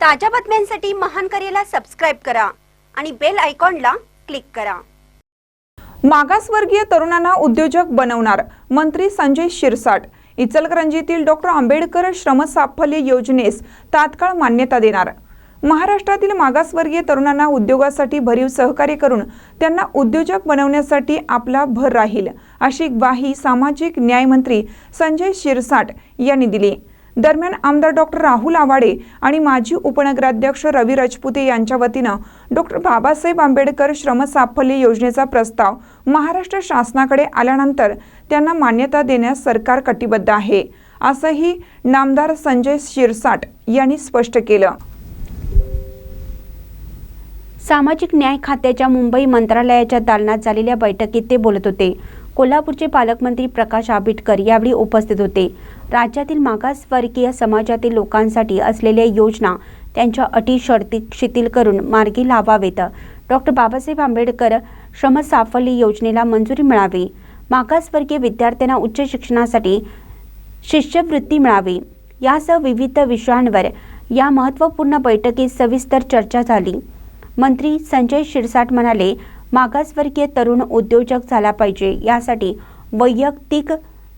ताज्या बातम्यांसाठी महान करेला सबस्क्राईब करा आणि बेल आयकॉनला क्लिक करा. मागासवर्गीय तरुणांना उद्योजक बनवणार मंत्री संजय शिरसाट. इचलकरंजीतील डॉक्टर आंबेडकर श्रमसाफल्य योजनेस तात्काळ मान्यता देणार. महाराष्ट्रातील मागासवर्गीय तरुणांना उद्योगासाठी भरीव सहकार्य करून त्यांना उद्योजक बनवण्यासाठी आपला भर राहील अशी ग्वाही सामाजिक न्यायमंत्री संजय शिरसाट यांनी दिली. दरम्यान आमदार डॉक्टर राहुल आवाडे आणि माजी उपनगराध्यक्ष रवी राजपुते यांच्या वतीनं डॉक्टर बाबासाहेब आंबेडकर श्रमसाफल्य योजनेचा प्रस्ताव महाराष्ट्र शासनाकडे आल्यानंतर त्यांना मान्यता देण्यास सरकार कटिबद्ध आहे असंही नामदार संजय शिरसाट यांनी स्पष्ट केलं. सामाजिक न्याय खात्याच्या मुंबई मंत्रालयाच्या दालनात झालेल्या बैठकीत ते बोलत होते. कोल्हापूरचे पालकमंत्री प्रकाश आंबेडकर यावेळी उपस्थित होते. राज्यातील मागासवर्गीय समाजातील लोकांसाठी असलेल्या योजना त्यांच्या अटी शर्ती शिथिल करून मार्गी लावावेत. डॉक्टर बाबासाहेब आंबेडकर श्रमसाफल्य योजनेला मंजुरी मिळावी. मागासवर्गीय विद्यार्थ्यांना उच्च शिक्षणासाठी शिष्यवृत्ती मिळावी. यासह विविध विषयांवर या महत्त्वपूर्ण बैठकीत सविस्तर चर्चा झाली. मंत्री संजय शिरसाट म्हणाले मागासवर्गीय तरुण उद्योजक झाला पाहिजे. यासाठी वैयक्तिक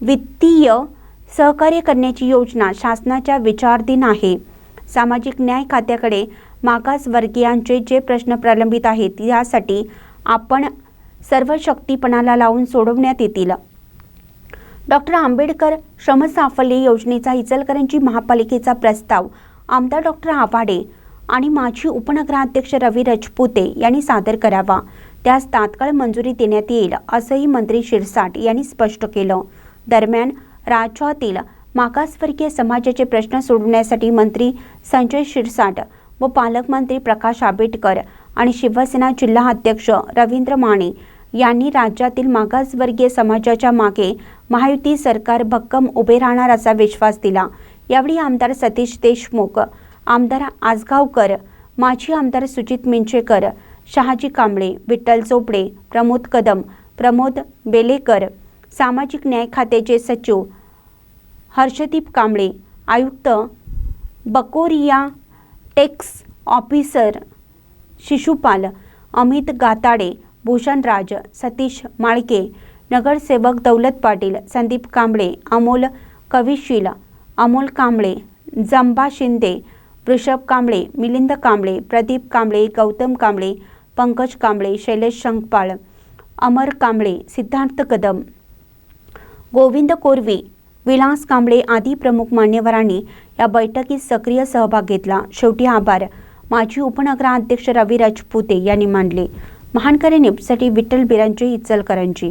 वित्तीय सहकार्य करण्याची योजना शासनाच्या विचारधीन आहे. सामाजिक न्याय खात्याकडे मागासवर्गीयांचे जे प्रश्न प्रलंबित आहेत यासाठी आपण सर्व शक्तीपणाला लावून सोडवण्यात येतील. डॉक्टर आंबेडकर श्रमसाफल्य योजनेचा इचलकरंजी महापालिकेचा प्रस्ताव आमदार डॉक्टर आव्हाडे आणि माजी उपनगराध्यक्ष रवी रजपुते यांनी सादर करावा. त्यास तात्काळ मंजुरी देण्यात येईल असंही मंत्री शिरसाट यांनी स्पष्ट केलं. दरम्यान राज्यातील मागासवर्गीय समाजाचे प्रश्न सोडवण्यासाठी मंत्री संजय शिरसाट व पालकमंत्री प्रकाश आंबेडकर आणि शिवसेना जिल्हा अध्यक्ष रवींद्र माने यांनी राज्यातील मागासवर्गीय समाजाच्या मागे महायुती सरकार भक्कम उभे राहणार असा विश्वास दिला. यावेळी आमदार सतीश देशमुख आमदार आजगावकर माजी आमदार सुजित मिंचेकर शहाजी कांबळे विठ्ठल चोपडे प्रमोद कदम प्रमोद बेलेकर सामाजिक न्याय खात्याचे सचिव हर्षदीप कांबळे आयुक्त बकोरिया टेक्स ऑफिसर शिशुपाल अमित गाताडे भूषणराज सतीश माळके नगरसेवक दौलत पाटील संदीप कांबळे अमोल कविशील अमोल कांबळे जंबा शिंदे वृषभ कांबळे मिलिंद कांबळे प्रदीप कांबळे गौतम कांबळे पंकज कांबळे शैलेश शंखपाळ अमर कांबळे सिद्धार्थ कदम गोविंद कोरवी विलास कांबळे आदी प्रमुख मान्यवरांनी या बैठकीत सक्रिय सहभाग घेतला. शेवटी आभार. माजी उपनगराध्यक्ष रवी राजपुते यांनी मानले महानकरे नेपसाठी विठ्ठल बिरांची इचलकरांची